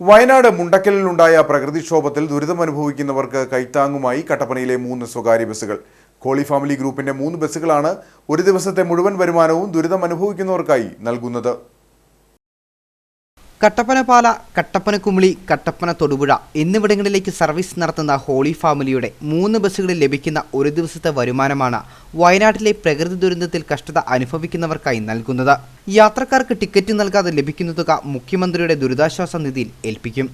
വയനാട് മുണ്ടക്കലിലുണ്ടായ പ്രകൃതിക്ഷോഭത്തിൽ ദുരിതമനുഭവിക്കുന്നവർക്ക് കൈത്താങ്ങുമായി കട്ടപ്പനയിലെ മൂന്ന് സ്വകാര്യ ബസ്സുകൾ. കോളി ഫാമിലി ഗ്രൂപ്പിന്റെ മൂന്ന് ബസ്സുകളാണ് ഒരു ദിവസത്തെ മുഴുവൻ വരുമാനവും ദുരിതമനുഭവിക്കുന്നവർക്കായി നൽകുന്നത്. കട്ടപ്പന പാല കട്ടപ്പന കുമിളി കട്ടപ്പന തൊടുപുഴ എന്നിവിടങ്ങളിലേക്ക് സർവീസ് നടത്തുന്ന ഹോളി ഫാമിലിയുടെ മൂന്ന് ബസ്സുകളിൽ ലഭിക്കുന്ന ഒരു ദിവസത്തെ വരുമാനമാണ് വയനാട്ടിലെ പ്രകൃതി ദുരന്തത്തിൽ കഷ്ടത അനുഭവിക്കുന്നവർക്കായി നൽകുന്നത്. യാത്രക്കാർക്ക് ടിക്കറ്റ് നൽകാതെ ലഭിക്കുന്ന തുക മുഖ്യമന്ത്രിയുടെ ദുരിതാശ്വാസ നിധിയിൽ ഏൽപ്പിക്കും.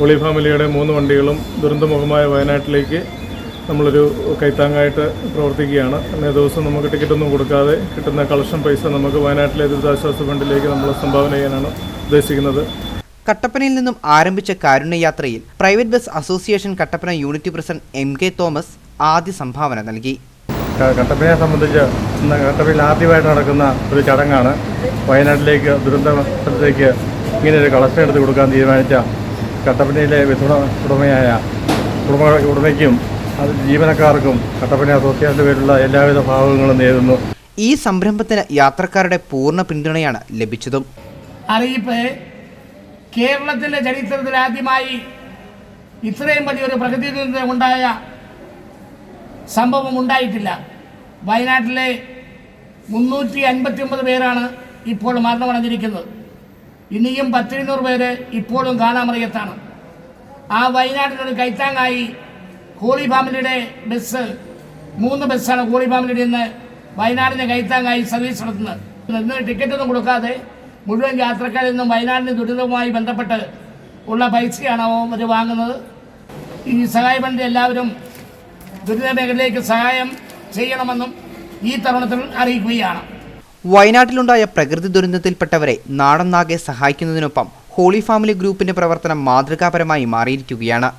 ഹോളി ഫാമിലിയുടെ മൂന്ന് വണ്ടികളും ദുരന്തമുഖമായ വയനാട്ടിലേക്ക് നമ്മളൊരു കൈത്താങ്ങായിട്ട് പ്രവർത്തിക്കുകയാണ്. അന്നേ ദിവസം നമുക്ക് ടിക്കറ്റ് ഒന്നും കൊടുക്കാതെ കിട്ടുന്ന കളക്ഷൻ പൈസ നമുക്ക് വയനാട്ടിലെ ദുരിതാശ്വാസ ഫണ്ടിലേക്ക് നമ്മൾ സംഭാവന ചെയ്യാനാണ് ഉദ്ദേശിക്കുന്നത്? കട്ടപ്പനയിൽ നിന്നും ആരംഭിച്ച കാരുണ്യയാത്രയിൽ private bus association Kattappana unit president M K Thomas ആദ്യ സംഭാവന നൽകി. കട്ടപ്പനയെ സംബന്ധിച്ച് ഇന്ന് കട്ടപ്പനയിൽ ആദ്യമായിട്ട് നടക്കുന്ന ഒരു ചടങ്ങാണ്. വയനാട്ടിലേക്ക് ദുരന്ത സ്ഥലത്തേക്ക് ഇങ്ങനെ ഒരു കളക്ഷൻ എടുത്ത് കൊടുക്കാൻ തീരുമാനിച്ച കട്ടപ്പനയിലെ വിധുണ ഉടമയായ ഉടമ ഉടമയ്ക്കും അത് ജീവനക്കാർക്കും കട്ടപ്പന അസോസിയേഷന്റെ പേരിലുള്ള എല്ലാവിധ ഭാവങ്ങളും നേരുന്നു. ഈ സംരംഭത്തിന് യാത്രക്കാരുടെ പൂർണ പിന്തുണയാണ് ലഭിച്ചതും. അറിയിപ്പ് കേരളത്തിന്റെ ചരിത്രത്തിൽ ആദ്യമായി ഇത്രയും വലിയൊരു പ്രകൃതി ഉണ്ടായ സംഭവം ഉണ്ടായിട്ടില്ല. വയനാട്ടിലെ മുന്നൂറ്റി അൻപത്തി ഒമ്പത് പേരാണ് ഇപ്പോൾ മരണമടഞ്ഞിരിക്കുന്നത്. ഇനിയും പത്തിരുന്നൂറ് പേര് ഇപ്പോഴും കാണാമറിയത്താണ് ആ വയനാട്ടിലൊരു കൈത്താങ്ങായി ഹോളി ഫാമിലിയുടെ ബസ് മൂന്ന് ബസ്സാണ് ഹോളി ഫാമിലിയുടെ ഇന്ന് വയനാടിന്റെ കൈത്താങ്ങായി സർവീസ് നടത്തുന്നത്. ഇന്ന് ടിക്കറ്റൊന്നും കൊടുക്കാതെ മുഴുവൻ യാത്രക്കാരിൽ നിന്നും വയനാടിന് ദുരിതവുമായി ബന്ധപ്പെട്ട് ഉള്ള പൈസയാണ് അവർ വാങ്ങുന്നത്? ഈ സഹായ ഫണ്ട് എല്ലാവരും ദുരിത മേഖലയിലേക്ക് സഹായം ചെയ്യണമെന്നും ഈ തരുണത്തിൽ അറിയിക്കുകയാണ്. വയനാട്ടിലുണ്ടായ പ്രകൃതി ദുരന്തത്തിൽപ്പെട്ടവരെ നാടൻ നാകെ സഹായിക്കുന്നതിനൊപ്പം ഹോളി ഫാമിലി ഗ്രൂപ്പിന്റെ പ്രവർത്തനം മാതൃകാപരമായി മാറിയിരിക്കുകയാണ്.